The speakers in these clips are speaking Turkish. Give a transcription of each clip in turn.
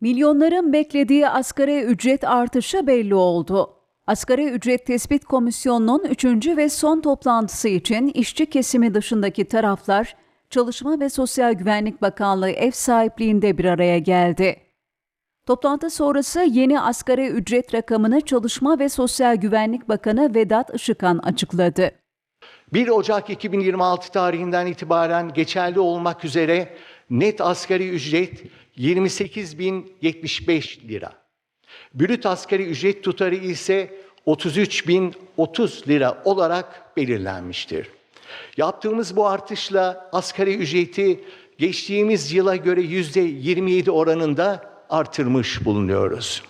Milyonların beklediği asgari ücret artışı belli oldu. Asgari Ücret Tespit Komisyonu'nun 3. ve son toplantısı için işçi kesimi dışındaki taraflar Çalışma ve Sosyal Güvenlik Bakanlığı ev sahipliğinde bir araya geldi. Toplantı sonrası yeni asgari ücret rakamını Çalışma ve Sosyal Güvenlik Bakanı Vedat Işıkhan açıkladı. 1 Ocak 2026 tarihinden itibaren geçerli olmak üzere net asgari ücret 28.075 lira. Brüt asgari ücret tutarı ise 33.030 lira olarak belirlenmiştir. Yaptığımız bu artışla asgari ücreti geçtiğimiz yıla göre %27 oranında artırmış bulunuyoruz.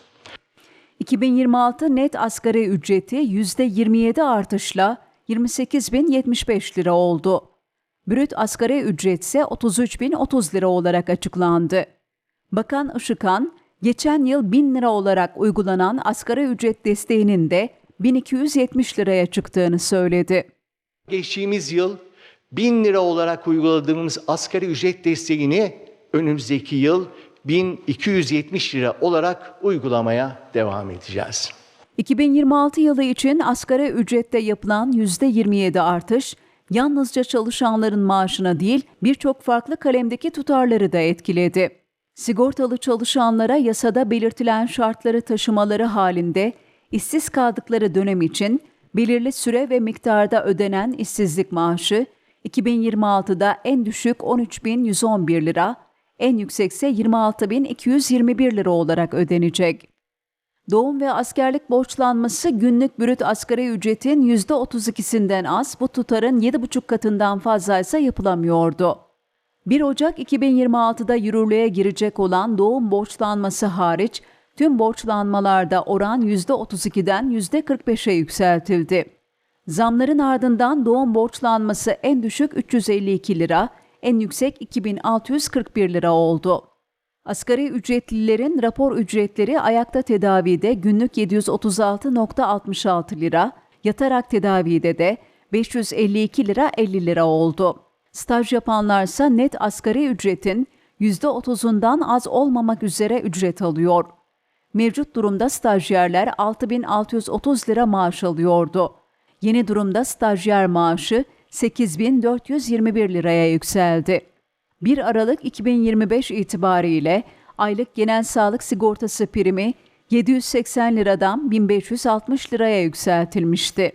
2026 net asgari ücreti %27 artışla 28.075 lira oldu. Brüt asgari ücret ise 33.030 lira olarak açıklandı. Bakan Işıkhan, geçen yıl 1000 lira olarak uygulanan asgari ücret desteğinin de 1270 liraya çıktığını söyledi. Geçtiğimiz yıl 1000 lira olarak uyguladığımız asgari ücret desteğini önümüzdeki yıl 1270 lira olarak uygulamaya devam edeceğiz. 2026 yılı için asgari ücrette yapılan %27 artış, yalnızca çalışanların maaşına değil birçok farklı kalemdeki tutarları da etkiledi. Sigortalı çalışanlara yasada belirtilen şartları taşımaları halinde işsiz kaldıkları dönem için belirli süre ve miktarda ödenen işsizlik maaşı 2026'da en düşük 13.111 lira, en yüksekse 26.221 lira olarak ödenecek. Doğum ve askerlik borçlanması günlük brüt asgari ücretin %32'sinden az, bu tutarın 7,5 katından fazlaysa yapılamıyordu. 1 Ocak 2026'da yürürlüğe girecek olan doğum borçlanması hariç tüm borçlanmalarda oran %32'den %45'e yükseltildi. Zamların ardından doğum borçlanması en düşük 352 lira, en yüksek 2641 lira oldu. Asgari ücretlilerin rapor ücretleri ayakta tedavide günlük 736.66 lira, yatarak tedavide de 552 lira 50 lira oldu. Staj yapanlarsa net asgari ücretin %30'undan az olmamak üzere ücret alıyor. Mevcut durumda stajyerler 6630 lira maaş alıyordu. Yeni durumda stajyer maaşı 8421 liraya yükseldi. 1 Aralık 2025 itibariyle aylık genel sağlık sigortası primi 780 liradan 1560 liraya yükseltilmişti.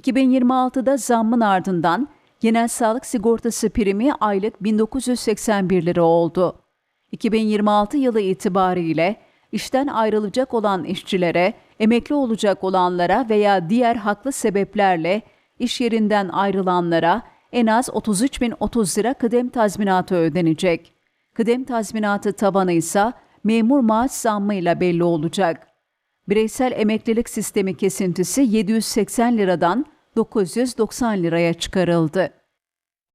2026'da zammın ardından genel sağlık sigortası primi aylık 1981 lira oldu. 2026 yılı itibariyle işten ayrılacak olan işçilere, emekli olacak olanlara veya diğer haklı sebeplerle iş yerinden ayrılanlara en az 33.030 lira kıdem tazminatı ödenecek. Kıdem tazminatı tabanı ise memur maaş zammıyla belli olacak. Bireysel emeklilik sistemi kesintisi 780 liradan 990 liraya çıkarıldı.